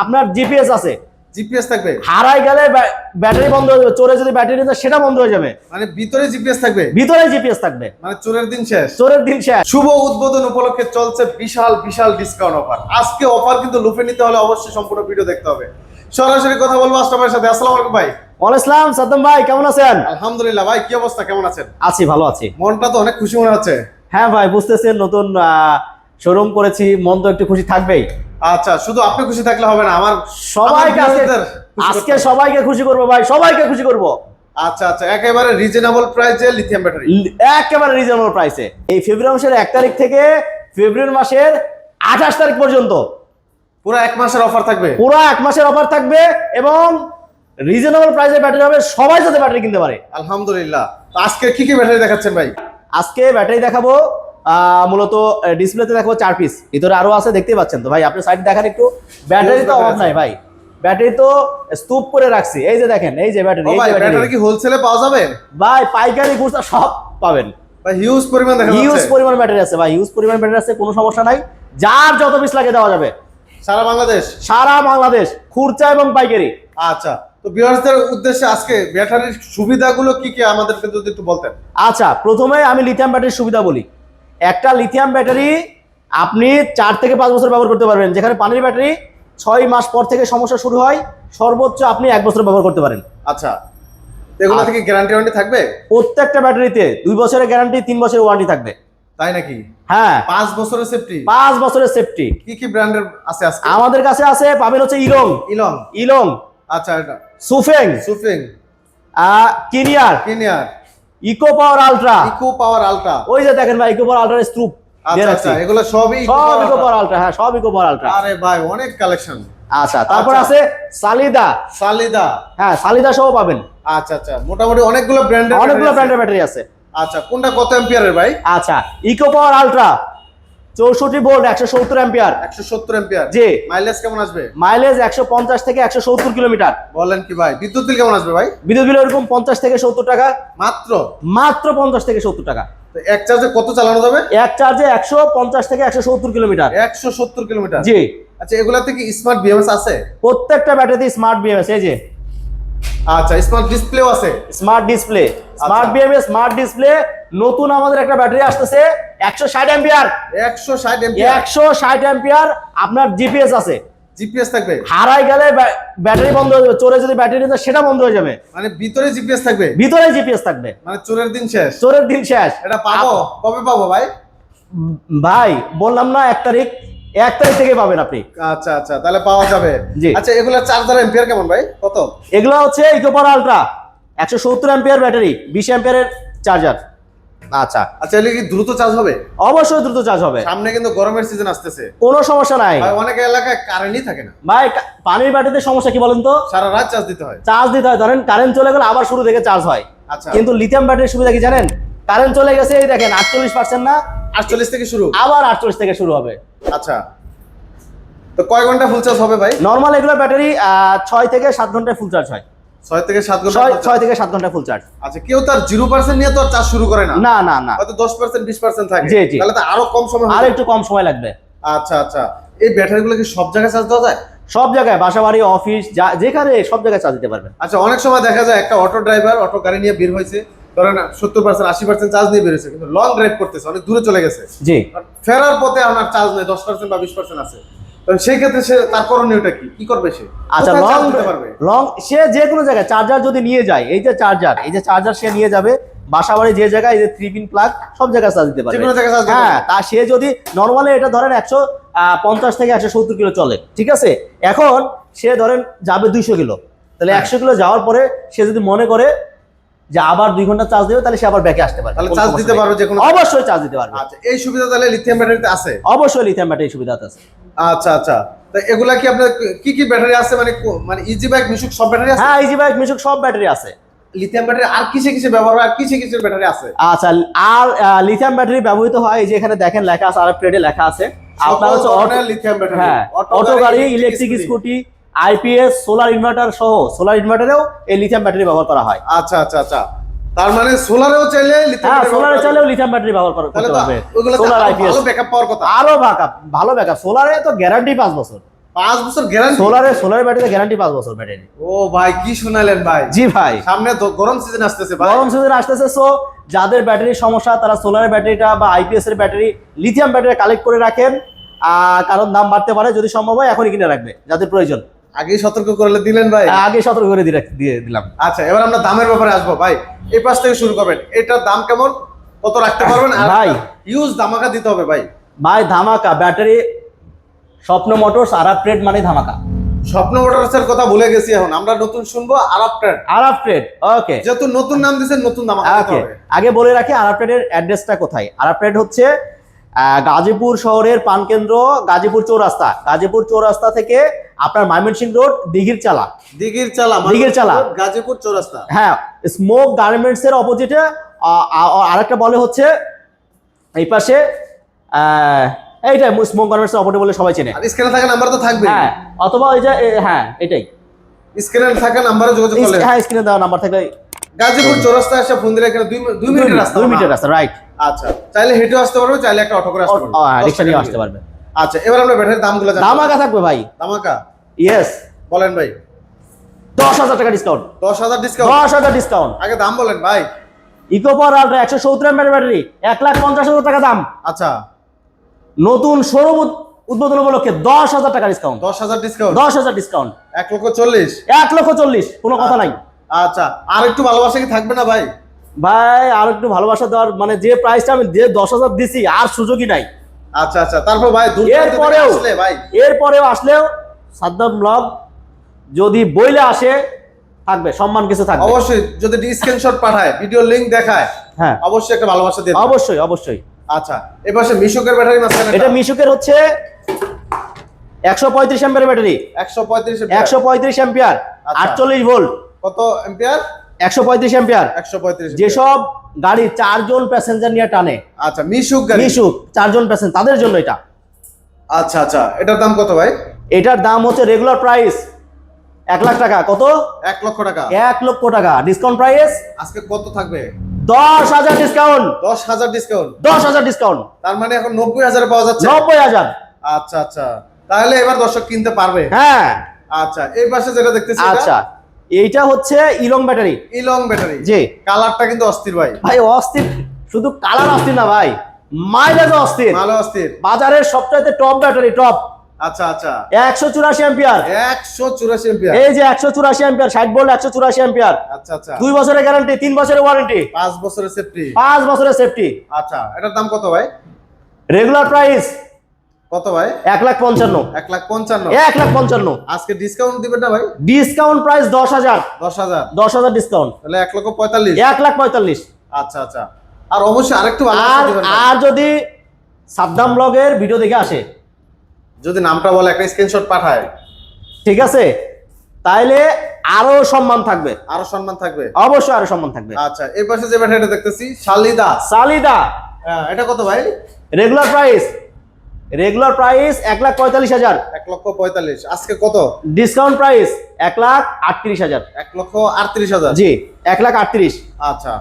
আপনার জিপিএস আছে। জিপিএস থাকবে। হারাই গেলে ব্যাটারি বন্ধ হয়ে যাবে চোরে যদি ব্যাটারি সেটা বন্ধ হয়ে যাবে। মানে ভিতরে জিপিএস থাকবে? ভিতরে জিপিএস থাকবে। মানে চোরের দিন শেষ। চোরের দিন শেষ। শুভ উদ্বোধন উপলক্ষে চলছে বিশাল বিশাল ডিসকাউন্ট অফার আজকে অফার কিন্তু লুফে নিতে হলে অবশ্যই সম্পূর্ণ ভিডিও দেখতে হবে। সরাসরি কথা বলব সাথে। আসসালামু আলাইকুম ভাই। সাদ্দাম ভাই কেমন আছেন? আলহামদুলিল্লাহ ভাই কি অবস্থা? কেমন আছেন? আছি ভালো আছি। মনটা তো অনেক খুশি মনে হচ্ছে। হ্যাঁ ভাই বুঝতেছেন নতুন শোরুম করেছি মন তো একটু খুশি থাকবেই। আচ্ছা শুধু আপনি খুশি থাকলে হবে না আমার সবাইকে আজকে। সবাইকে খুশি করব ভাই সবাইকে খুশি করব। আচ্ছা আচ্ছা একেবারে রিজনেবল প্রাইসে লিথিয়াম ব্যাটারি একেবারে রিজনেবল প্রাইসে এই ফেব্রুয়ারি মাসের এক তারিখ থেকে ফেব্রুয়ারি মাসের আঠাশ তারিখ পর্যন্ত। পুরো এক মাসের অফার থাকবে? পুরো এক মাসের অফার থাকবে এবং রিজনেবল প্রাইসে ব্যাটারি হবে সবাই যাতে ব্যাটারি কিনতে পারে। আলহামদুলিল্লাহ। আজকে কি কি ব্যাটারি দেখাচ্ছেন ভাই? আজকে ব্যাটারি দেখাবো মূলত ডিসপ্লেতে দেখাবো চার পিস ভিতরে আরও আছে দেখতেই পাচ্ছেন তো। ভাই আপনি সাইড দেখেন একটু। ব্যাটারি তো অভাব নাই ভাই। ব্যাটারি তো স্তূপ করে রাখছি। এই যে দেখেন এই যে ব্যাটারি ভাই ব্যাটারি কি হোলসেলে পাওয়া যাবে? ভাই পাইকারি খুচরা সব পাবেন। ভাই হিউজ পরিমাণ দেখা হিউজ পরিমাণ ব্যাটারি আছে ভাই। হিউজ পরিমাণ ব্যাটারি আছে কোনো সমস্যা নাই। যার যত পিস লাগে দেওয়া যাবে। সারা বাংলাদেশ? সারা বাংলাদেশ খুরচা এবং পাইকারি। আচ্ছা তো ভিউয়ার্সদের উদ্দেশ্যে আজকে ব্যাটারির সুবিধাগুলো কি কি আমাদেরকে যদি একটু বলতেন? আচ্ছা প্রথমে আমি লিথিয়াম ব্যাটারির সুবিধা বলি। একটা লিথিয়াম ব্যাটারি আপনি চার থেকে পাঁচ বছর ব্যবহার করতে পারবেন। যেখানে পানির ব্যাটারি ছয় মাস পর থেকে সমস্যা শুরু হয় সর্বোচ্চ আপনি এক বছর ব্যবহার করতে পারেন। আচ্ছা। এগুলো থেকে গ্যারান্টি ওয়ারেন্টি থাকবে? প্রত্যেকটা ব্যাটারিতে দুই বছরের গ্যারান্টি তিন বছরের ওয়ারেন্টি থাকবে। তাই নাকি? হ্যাঁ। পাঁচ বছরের সেফটি পাঁচ বছরের সেফটি কি কি ব্র্যান্ডের আছে আজকে? আমাদের কাছে আছে পাবেন হচ্ছে ইলং। ইলং। ইলং। আচ্ছা এটা। সুফেং। সুফিং। কিনিয়ার। কিনিয়ার। Eco power ultra eco power ultra ওই যে দেখেন ভাই ইকো পাওয়ার আলট্রা স্তূপ আচ্ছা এগুলো সবই সব ইকো পাওয়ার আলট্রা হ্যাঁ সব ইকো পাওয়ার আলট্রা আরে ভাই অনেক কালেকশন আচ্ছা তারপর আচ্ছা। আছে সালিদা সালিদা হ্যাঁ সালিদা সহ পাবেন। আচ্ছা আচ্ছা মোটামুটি অনেকগুলো ব্র্যান্ডের অনেকগুলো ব্র্যান্ডের ব্যাটারি আছে। আচ্ছা কোনটা কত এম্পিয়ারের ভাই? আচ্ছা ইকো পাওয়ার আলট্রা চৌষট্টি ভোল্ট একশো সত্তর অ্যাম্পিয়ার। একশো সত্তর এম্পিয়ার জি। মাইলেজ কেমন আসবে? মাইলেজ একশো পঞ্চাশ থেকে একশো সত্তর কিলোমিটার। বলেন কি ভাই বিদ্যুৎ বিল কেমন আসবে ভাই? বিদ্যুৎ বিল এরকম পঞ্চাশ থেকে সত্তর টাকা। মাত্র? মাত্র পঞ্চাশ থেকে সত্তর টাকা। তো এক চার্জে কত চালানো যাবে? এক চার্জে একশো পঞ্চাশ থেকে একশো সত্তর কিলোমিটার। একশো সত্তর কিলোমিটার। জি। আচ্ছা এগুলাতে কি স্মার্ট বিএমএস আছে? প্রত্যেকটা ব্যাটারিতে স্মার্ট বিএমএস এই যে। আচ্ছা স্মার্ট ডিসপ্লেও আছে। Smart display smart. BMS smart display নতুন আমাদের একটা ব্যাটারি আসতেছে একশো ষাট অ্যাম্পিয়ার। একশো ষাট একশো ষাট অ্যাম্পিয়ার আপনার জিপিএস আছে। জিপিএস থাকবে। হারাই গেলে ব্য- ব্যাটারি বন্ধ হয়ে যাবে চোরে যদি ব্যাটারি সেটা বন্ধ হয়ে যাবে। মানে ভিতরে জিপিএস থাকবে? ভিতরে জিপিএস থাকবে। মানে চোরের দিন শেষ। চোরের দিন শেষ। এটা পাবো? কবে পাবো ভাই? ভাই বললাম না এক তারিখ এক তারিখ থেকে পাবেন আপনি। আচ্ছা আচ্ছা তাহলে পাওয়া যাবে। জি। আচ্ছা এগুলা চার্জার এম্পিয়ার কেমন ভাই? কত? এগুলো হচ্ছে ইকোপার আলট্রা একশো সত্তর অ্যাম্পিয়ার ব্যাটারি বিশ অ্যাম্পিয়ারের চার্জার। আচ্ছা। আচ্ছা এগুলো কি দ্রুত চার্জ হবে? অবশ্যই দ্রুত চার্জ হবে। সামনে কিন্তু গরমের সিজন আসতেছে। কোনো সমস্যা নাই। ভাই অনেক এলাকায় কারেন্টই থাকে না। ভাই পানির ব্যাটারিতে সমস্যা কি বলেন তো? সারা রাত চার্জ দিতে হয়। চার্জ দিতে হয়। ধরেন কারেন্ট চলে গেলে আবার শুরু থেকে চার্জ হয়। আচ্ছা। কিন্তু লিথিয়াম ব্যাটারির সুবিধা কি জানেন? কারেন্ট চলে গেছে এই দেখেন আটচল্লিশ পার্সেন্ট না? আটচল্লিশ থেকে শুরু। আবার আটচল্লিশ থেকে শুরু হবে। আচ্ছা। তো কয় ঘণ্টা ফুল চার্জ হবে ভাই? নর্মাল এগুলো ব্যাটারি ছয় থেকে সাত ঘন্টায় ফুল চার্জ হয়। ছয় থেকে সাত ঘণ্টা ছয় থেকে সাত ঘন্টায় ফুল চার্জ আচ্ছা কেউ তার জিরো পার্সেন্ট নিয়ে তো চার্জ শুরু করে না। না না না। হয়তো দশ পার্সেন্ট বিশ পার্সেন্ট থাকে। জি, জি। তাহলে তো আরও কম সময় আর একটু কম সময় লাগবে। আচ্ছা আচ্ছা। এই ব্যাটারিগুলো কি সব জায়গায় চার্জ দেওয়া যায়? সব জায়গায় বাসা বাড়ি অফিস যেখানে সব জায়গায় চার্জ দিতে পারবেন। আচ্ছা অনেক সময় দেখা যায় একটা অটো ড্রাইভার অটো গাড়ি নিয়ে বের হয়েছে। ধরেন সত্তর পার্সেন্ট আশি পার্সেন্ট চার্জ নিয়ে বের হয়েছে কিন্তু লং ড্রাইভ করতেছে অনেক দূরে চলে গেছে। জি। ফেরার পথে আপনার চার্জ নেই দশ পার্সেন্ট বা বিশ পার্সেন্ট আছে। সেই ক্ষেত্রে সে তার করণীয়টা কি? কি করবে সে? আচ্ছা লং লং সে যে কোনো জায়গায় চার্জার যদি নিয়ে যায় এই যে চার্জার এই যে চার্জার সে নিয়ে যাবে বাসা বাড়ি যে জায়গায় এই যে থ্রি পিন প্লাগ সব জায়গায় চার্জ দিতে পারবে। হ্যাঁ তা সে যদি নর্মালি এটা ধরেন একশো পঞ্চাশ থেকে একশো সত্তর কিলো চলে ঠিক আছে? এখন সে ধরেন যাবে দুইশো কিলো। তাহলে। একশো কিলো যাওয়ার পরে সে যদি মনে করে যে আবার দুই ঘণ্টা চার্জ দেবে তাহলে সে আবার ব্যাকে আসতে পারবে। তাহলে চার্জ দিতে। পারবে যে কোনো অবশ্যই চার্জ দিতে পারবে। আচ্ছা এই সুবিধা তাহলে লিথিয়াম ব্যাটারিতে আছে? অবশ্যই লিথিয়াম ব্যাটারি সুবিধা আছে। আচ্ছা আচ্ছা। তো এগুলা কি আপনার কি কি ব্যাটারি আছে? মানে মানে ইজি বাইক মিশুক সব ব্যাটারি আছে? হ্যাঁ ইজি বাইক মিশুক সব ব্যাটারি আছে। লিথিয়াম ব্যাটারি আর কিসে কিসে ব্যবহার হয় আর কিসে কিসে ব্যাটারি আছে? আচ্ছা আর লিথিয়াম ব্যাটারি ব্যবহৃত হয় এই যে এখানে দেখেন লেখা আছে আর প্লেটে লেখা আছে। আপনার হচ্ছে অটো লিথিয়াম ব্যাটারি হ্যাঁ অটো গাড়ি electric scooty IPS solar inverter সহ সোলার ইনভার্টারেও এই লিথিয়াম ব্যাটারি ব্যবহার করা হয়। আচ্ছা আচ্ছা আচ্ছা। তার মানে সোলারেও চাইলে লিথিয়াম হ্যাঁ ব্যাটারি সোলারে চাইলেও লিথিয়াম ব্যাটারি ব্যবহার করা- করতে পারবে। Solar IPS. ভালো ব্যাকআপ পাওয়ার কথা। আরও ব্যাকআপ ভালো ব্যাকআপ সোলারে তো গ্যারান্টি পাঁচ বছর। পাঁচ বছর গ্যারান্টি সোলারে সোলার ব্যাটারিতে গ্যারান্টি পাঁচ বছর ব্যাটারি ও ভাই কি শোনালেন ভাই। জি ভাই। সামনে তো গরম সিজন আসতেছে ভাই। গরম সিজন আসতেছে সো যাদের ব্যাটারির সমস্যা তারা সোলারের ব্যাটারিটা বা আইপিএস এর ব্যাটারি লিথিয়াম ব্যাটারি কালেক্ট করে রাখেন। কারণ দাম বাড়তে পারে যদি সম্ভব হয় এখনই কিনে রাখবে যাদের প্রয়োজন। আগেই সতর্ক করলে দিলেন ভাই? আগে সতর্ক করে দিয়ে দিলাম। আচ্ছা এবার আমরা দামের ব্যাপারে আসব। ভাই এই পাশ থেকে শুরু করবেন। এটার দাম কেমন? কত রাখতে পারবেন? ভাই। ইউজ ধামাকা দিতে হবে ভাই। ভাই ধামাকা। ব্যাটারি স্বপ্ন মোটরস আরাব ট্রেড মানে ধামাকা। স্বপ্ন মোটরসের কথা ভুলে গেছি এখন। আমরা নতুন শুনব Arab trade. Arab trade okay. যেহেতু নতুন নাম দিয়েছেন নতুন ধামাকা দিতে হবে। আগে বলে রাখি আরাব ট্রেডের অ্যাড্রেসটা কোথায়? আরাব ট্রেড হচ্ছে গাজীপুর শহরের পানকেন্দ্র গাজীপুর চৌরাস্তা। গাজীপুর চৌরাস্তা থেকে আপনার ময়মনসিংহ রোড দিঘির চালা দিঘির চালা দিঘির চালা। গাজীপুর চৌরাস্তা। হ্যাঁ স্মোক গার্মেন্টস এর অপোজিটে আরেকটা বলে হচ্ছে এই পাশে এইটাই স্মোক গার্মেন্টস এর অপোজিটে বলে সবাই চেনে। স্ক্রিনে থাকা নাম্বার তো থাকবে হ্যাঁ অথবা ওই যে হ্যাঁ এটাই। স্ক্রিনে থাকা নাম্বারে যোগাযোগ করলে। হ্যাঁ স্ক্রিনে দেওয়া নাম্বার থেকে গাজীপুর চৌরাস্তা এসে ফোন দিলে এখানে দুই মি- মিনিটের রাস্তা দুই না? মিনিটের রাস্তা রাইট আচ্ছা চাইলে হেঁটে আসতে পারবে চাইলে একটা অটো করে আসতে পারবে। দশ রিক্সা নিয়ে আসতে পারবে। আচ্ছা এবার আমরা ব্যাটারির দামগুলো জানব দামাকা থাকবে ভাই। দামাকা? ইয়েস বলেন ভাই। দশ হাজার টাকা ডিসকাউন্ট দশ হাজার ডিসকাউন্ট দশ হাজার ডিসকাউন্ট আগে দাম বলেন ভাই। ইকো পাওয়ার আলট্রা একশো সত্তর এমএর ব্যাটারি এক লাখ পঞ্চাশ হাজার টাকা দাম। আচ্ছা। নতুন শোরুম উদ্বোধন উপলক্ষে দশ হাজার টাকা ডিসকাউন্ট দশ হাজার ডিসকাউন্ট দশ হাজার ডিসকাউন্ট এক লক্ষ চল্লিশ? এক লক্ষ চল্লিশ কোনো কথা নাই। আচ্ছা আর একটু ভালোবাসা কি থাকবে না ভাই? ভাই আর একটু ভালোবাসা দেওয়ার মানে যে প্রাইসটা আমি যে দশ হাজার দিছি আর সুযোগই নাই। আচ্ছা আচ্ছা তারপর ভাই এরপরেও ভাই? এরপরেও আসলেও সাদ্দাম ব্লগ যদি বইলে আসে থাকবে সম্মান কিছু থাকবে। অবশ্যই যদি স্ক্রিনশট পাঠায় ভিডিও লিংক দেখায় হ্যাঁ। অবশ্যই একটা ভালোবাসা দিয়ে। অবশ্যই অবশ্যই। আচ্ছা এবার সে মিশুকের ব্যাটারি মাঝখানে এটা মিশুকের হচ্ছে একশো পঁয়ত্রিশ এম্পিয়ার ব্যাটারি একশো পঁয়ত্রিশ একশো পঁয়ত্রিশ এম্পিয়ার আচ্ছা। আটচল্লিশ ভোল্ট কত এম্পিয়ার একশো পঁয়ত্রিশ এম্পিয়ার একশো পঁয়ত্রিশ যেসব গাড়ি চারজন প্যাসেঞ্জার নিয়ে টানে আচ্ছা মিশুক গাড়ি। মিশুক চারজন প্যাসেঞ্জার তাদের জন্য এটা। আচ্ছা আচ্ছা এটার দাম কত ভাই? এটার দাম হচ্ছে রেগুলার প্রাইস এক লাখ টাকা। কত? এক লক্ষ টাকা। এক লক্ষ টাকা। ডিসকাউন্ট প্রাইস আজকে কত থাকবে? দশ হাজার ডিসকাউন্ট দশ হাজার ডিসকাউন্ট দশ হাজার ডিসকাউন্ট তার মানে এখন নব্বই হাজারে পাওয়া যাচ্ছে? নব্বই হাজার। আচ্ছা আচ্ছা। তাহলে এবার দর্শক কিনতে পারবে? হ্যাঁ। আচ্ছা এই পাশে যেটা দেখতেছি আচ্ছা। এইটা হচ্ছে ইলং ব্যাটারি। ইলং ব্যাটারি। জি। কালারটা কিন্তু অস্থির ভাই। ভাই অস্থির। শুধু কালার অস্থির না ভাই মাইলেজ অস্থির। ভালো অস্থির। বাজারের সবচাইতে টপ ব্যাটারি টপ আচ্ছা আচ্ছা। এই যে ভোল্ট আচ্ছা আচ্ছা। দুই বছরের গ্যারান্টি তিন বছরের ওয়ারেন্টি পাঁচ বছরের সেফটি পাঁচ বছরের সেফটি আচ্ছা এটার দাম কত ভাই? রেগুলার প্রাইস কত ভাই? এক লাখ পঞ্চান্ন। এক লাখ পঞ্চান্ন। এক লাখ পঞ্চান্ন। আজকে ডিসকাউন্ট দিবেন না ভাই? ডিসকাউন্ট প্রাইস দশ হাজার। দশ হাজার। দশ হাজার ডিসকাউন্ট তাহলে এক লক্ষ পঁয়তাল্লিশ। এক লাখ পঁয়তাল্লিশ। আচ্ছা আচ্ছা। আর অবশ্যই আরেকটু আর আর যদি সাদ্দাম ব্লগের ভিডিও দেখে আসে। যদি নামটা বলে একটা স্ক্রিনশট পাঠায়। ঠিক আছে? তাইলে আরও সম্মান থাকবে। আরও সম্মান থাকবে? অবশ্যই আরও সম্মান থাকবে। আচ্ছা এই পাশে যে ব্যাটারিটা দেখতেছি শালিদা। সালিদা হ্যাঁ, এটা কত ভাই? রেগুলার প্রাইস রেগুলার প্রাইস এক লাখ পঁয়তাল্লিশ হাজার। এক লক্ষ পঁয়তাল্লিশ। আজকে কত? ডিসকাউন্ট প্রাইস এক লাখ আটত্রিশ হাজার। এক লক্ষ আটত্রিশ হাজার। জি এক লাখ আটত্রিশ। আচ্ছা।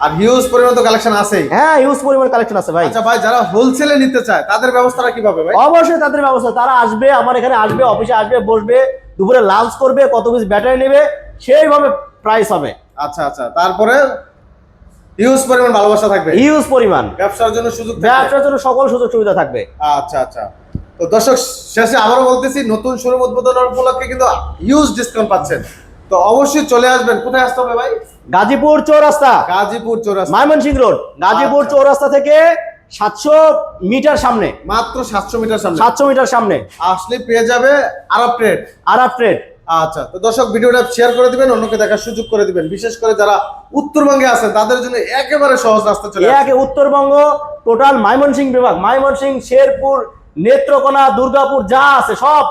আর হিউজ পরিমাণ তো কালেকশন আছেই। হ্যাঁ ইউজ পরিমাণ কালেকশন আছে ভাই। আচ্ছা ভাই যারা হোলসেলে নিতে চায় তাদের ব্যবস্থাটা কীভাবে ভাই? অবশ্যই তাদের ব্যবস্থা। তারা আসবে আমার এখানে আসবে অফিসে আসবে বসবে দুপুরে লাঞ্চ করবে কত পিস ব্যাটারি নেবে সেইভাবে প্রাইস হবে। আচ্ছা আচ্ছা। তারপরে হিউজ পরিমাণ ভালোবাসা থাকবে। ইউজ পরিমাণ। ব্যবসার জন্য সুযোগ ব্যবসার জন্য সকল সুযোগ সুবিধা থাকবে। আচ্ছা আচ্ছা। তো দর্শক শেষে আবারও বলতেছি নতুন শোরুম উদ্বোধন উপলক্ষে কিন্তু হিউজ ডিসকাউন্ট পাচ্ছেন। তো অবশ্যই চলে আসবেন। কোথায় আসতে হবে ভাই? গাজীপুর চৌরাস্তা। গাজীপুর চৌরাস্তা। ময়মনসিংহ রোড। গাজীপুর আচ্ছা। চৌরাস্তা থেকে সাতশো মিটার সামনে। মাত্র সাতশো মিটার সামনে। সাতশো মিটার সামনে। আসলে পেয়ে যাবে আরব ট্রেড আরাব ট্রেড আচ্ছা তো দর্শক ভিডিওটা শেয়ার করে দিবেন অন্যকে দেখার সুযোগ করে দিবেন। বিশেষ করে যারা উত্তরবঙ্গে আছেন তাদের জন্য একেবারে সহজ রাস্তা চলে। একে উত্তরবঙ্গ টোটাল ময়মনসিংহ বিভাগ ময়মনসিংহ শেরপুর নেত্রকোনা দুর্গাপুর যা আছে সব।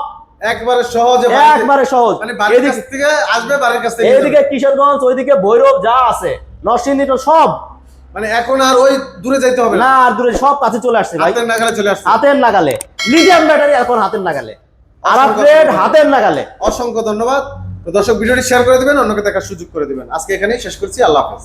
একবারে সহজে একবারে সহজ। মানে বাড়ির কাছ থেকে আসবে বাড়ির কাছ থেকে এইদিকে কিশোরগঞ্জ ওইদিকে ভৈরব যা আছে। নরসিংদী তো সব। মানে এখন আর ওই দূরে যাইতে হবে না? না আর দূরে সব কাছে চলে আসছে ভাই। হাতের নাগালে চলে আসছে। হাতের নাগালে। লিথিয়াম ব্যাটারি এখন হাতের নাগালে। অসংখ্য হাতের নাগালে। অসংখ্য ধন্যবাদ। দর্শক ভিডিওটি শেয়ার করে দিবেন অন্যকে দেখার সুযোগ করে দিবেন। আজকে এখানেই শেষ করছি। আল্লাহ হাফেজ।